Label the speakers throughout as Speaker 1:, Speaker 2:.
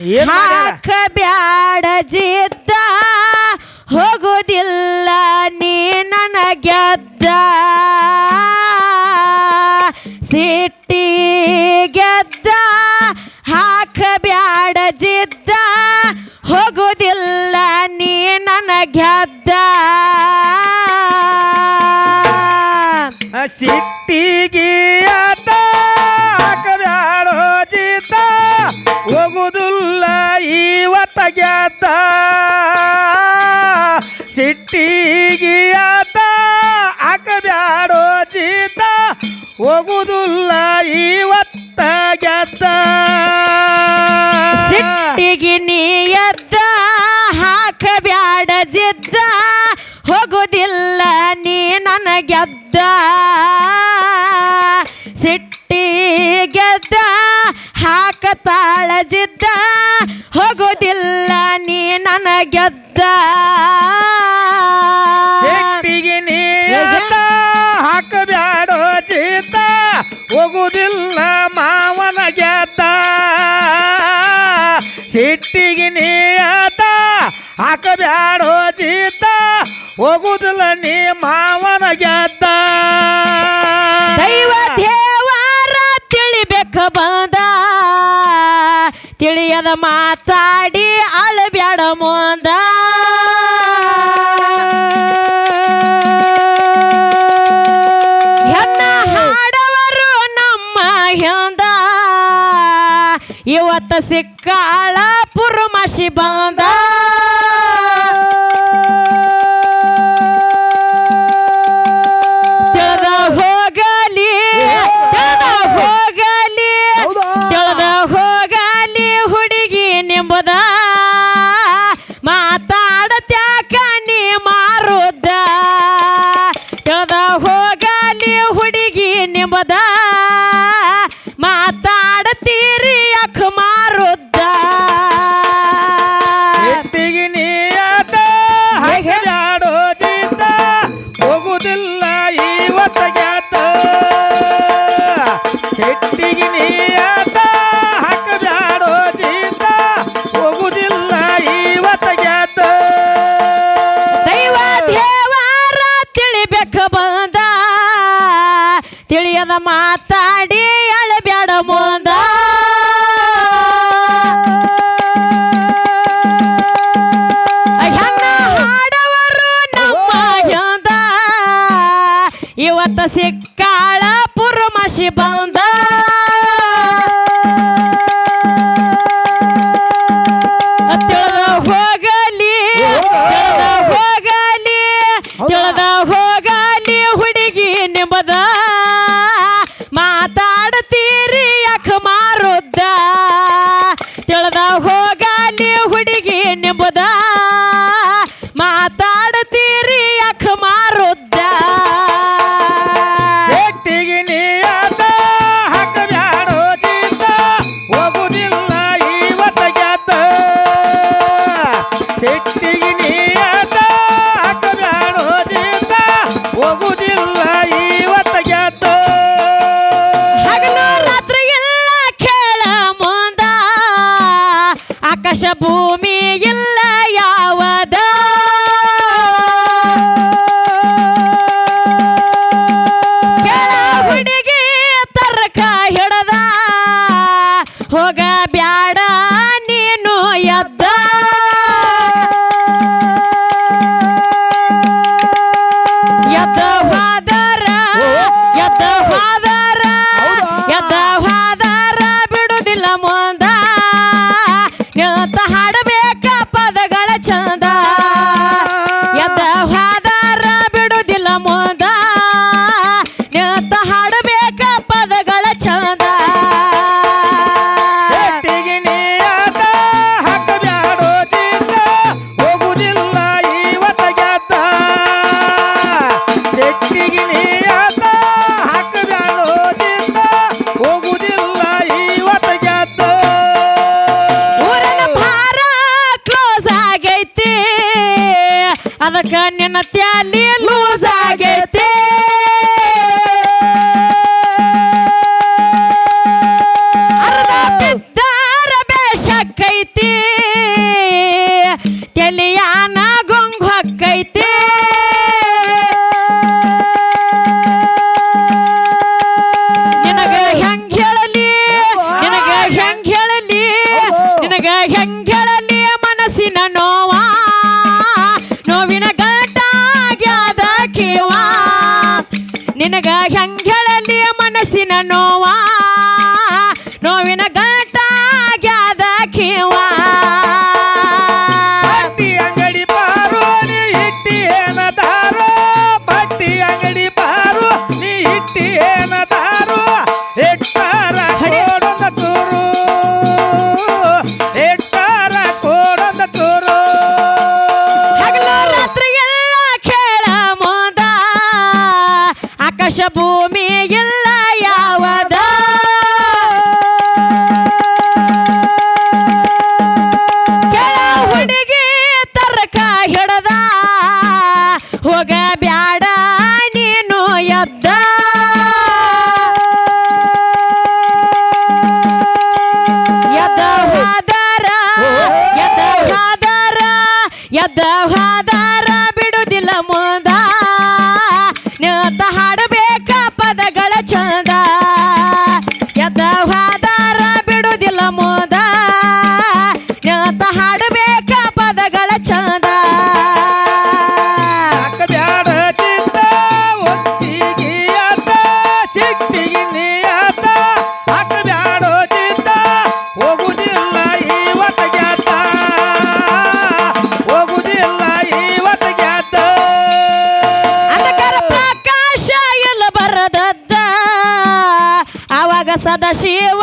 Speaker 1: ಹಾಕ ಬ್ಯಾಡ ಜಿದ್ದ ಹೋಗುದಿಲ್ಲ ನೀ ನನ್ನ ಗೆದ್ದ ಸಿಟ್ಟಿ ಗೆದ್ದ ಹಾಕ ಬ್ಯಾಡ ಜಿದ್ದ ಹೋಗುದಿಲ್ಲ ನೀ ನನ್ನ ಗೆದ್ದ, ಸಿಟ್ಟಿ ಗೆದ್ದ ಹಾಕತಾಳ ಜಿದ್ದ ಹೋಗೋದಿಲ್ಲ ನೀ ನನ ಗೆದ್ದ.
Speaker 2: ಹೋಗುದಿಲ್ಲ ಮಾವನ ಗೆದ್ದ. ಸಿಟ್ಟಿಗೆ ನೀ ಹಾಕಬ್ಯಾಡೋ ಜೀ ಹೋಗುದಿಲ್ಲ ನೀ ಮಾವನ ಗೆದ್ದ.
Speaker 1: ದೈವ ದೇವಾರ ತಿಳಿಬೇಕ ಬಂದ. ತಿಳಿಯದ ಮಾತಾಡಿ ಅಳಬ್ಯಾಡ ಮುಂದ. ಹೆಣ್ಣ ಹಾಡವರು ನಮ್ಮ ಇವತ್ತ ಸಿಕ್ಕಾಳ ಪುರುಮಾಶಿ ಬಂದ. lembra ಮಾತ da ella en
Speaker 2: ನೆಟ್ಟಿಗೆ ನೀತ
Speaker 1: ಹಾಕಬೇಡ ಹೋಗುವುದಿಲ್ಲ ಕ್ಲೋಸ್ ಆಗೈತಿ. ಅದಕ್ಕೆ ನಿನ್ನ ತ್ಯಾಲಿ ಲೂಸ್ ನೋವಿನ ಗಂಟಾಗ್ಯಾದ ಕಿವ
Speaker 2: ಬಟ್ಟಿ ಅಂಗಡಿ ಪಾರು ನೀ ಹಿಟ್ಟಿ ಏನ ದಾರು ಬಟ್ಟಿ ಅಂಗಡಿ ಪಾರು ನೀ ಹಿಟ್ಟಿ ಏನ ದಾರು ಇಟ್ಟಾರ ಕೋಡೊಂದ ಚೂರು. ಇಟ್ಟಾರ ಕೋಡೊಂದ ಚೂರು.
Speaker 1: ಹಗಲು ರಾತ್ರಿ ಎಲ್ಲ ಕೇಳ ಮೋದ. ಆಕಾಶ ಭೂಮಿ ಎಲ್ಲ ಯಾವದ? ಎದ್ದ ಹಾದಾರ ಬಿಡೋದಿಲ್ಲ ಮುಂದ. ಶಿವ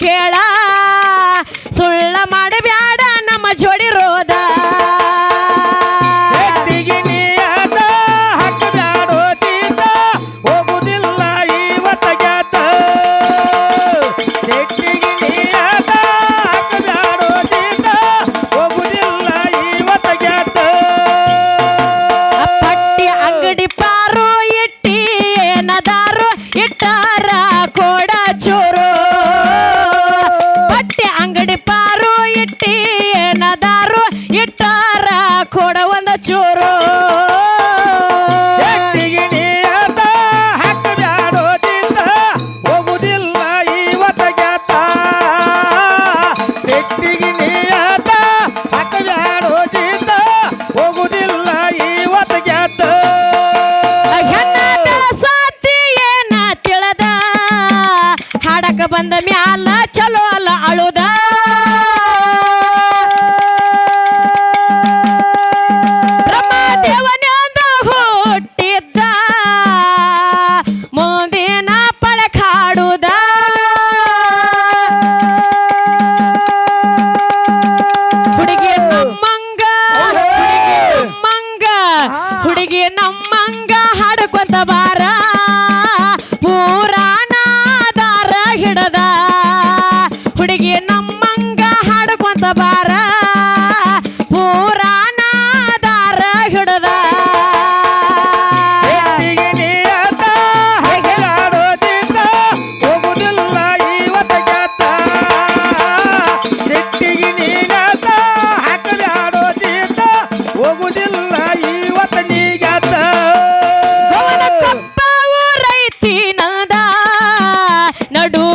Speaker 1: ಕೇಳ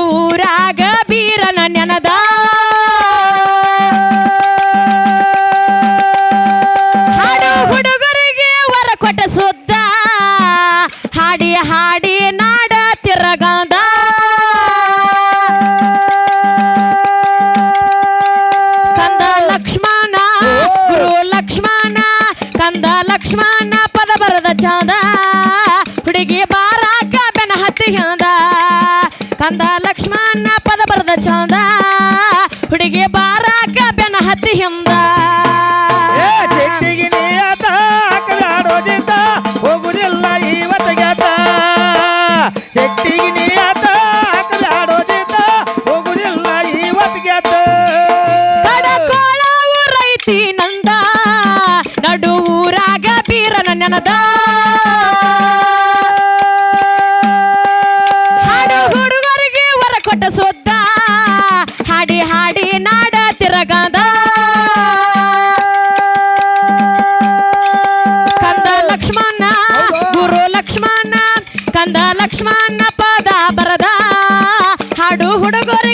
Speaker 1: ಊರಾಗ ಬೀರನ ನೆನದ. ಹಾಡು ಹುಡುಗರಿಗೆ ವರ ಕೊಟ್ಟ ಸುದ್ದ ಹಾಡಿ ಹಾಡಿ ನಾಡ ತಿರಗಂದ. ಕಂದ ಲಕ್ಷ್ಮಣ, ಗುರು ಲಕ್ಷ್ಮಣ, ಕಂದ ಲಕ್ಷ್ಮಣ ಪದ ಬರದ ಚಾಂದ. ಊರೈತಿ ನಂದ, ನಡು ಊರಾಗ ಬೀರನ ನೆನದ. ಹಾಡು ಹುಡುಗರಿಗೆ ವರ ಕೊಟ್ಟ ಸೊದ್ದ, ಹಾಡಿ ಹಾಡಿ ನಾಡ ತಿರಗದ. ಕಂದ ಲಕ್ಷ್ಮಣ ಗುರು ಲಕ್ಷ್ಮಣ ಕಂದ ಲಕ್ಷ್ಮಣ ಪದ ಬರದ. ಹಾಡು ಹುಡುಗರಿಗೆ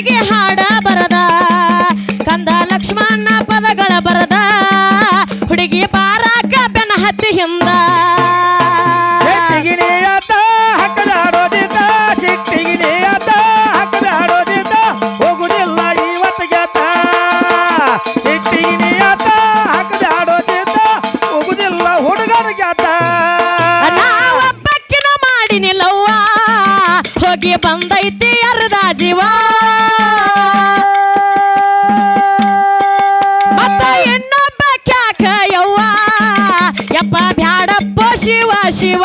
Speaker 1: ಹೋಗಿ ಬಂದೈತಿ ಅರ್ಧ ಜೀವ? ಮತ್ತ ಇನ್ನೊಬ್ಬ ಕ್ಯಾಕ ಯವ್ವ? ಯಪ್ಪ ಬ್ಯಾಡಪ್ಪ ಶಿವ ಶಿವ.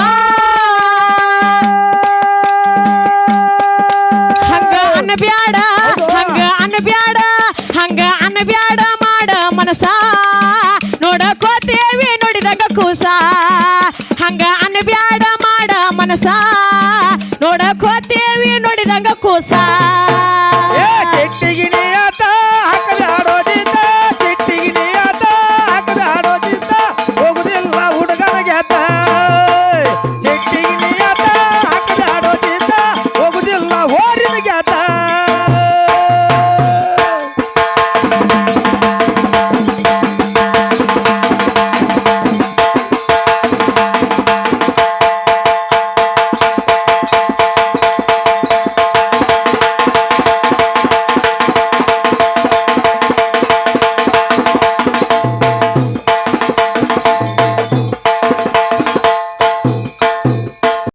Speaker 1: kosa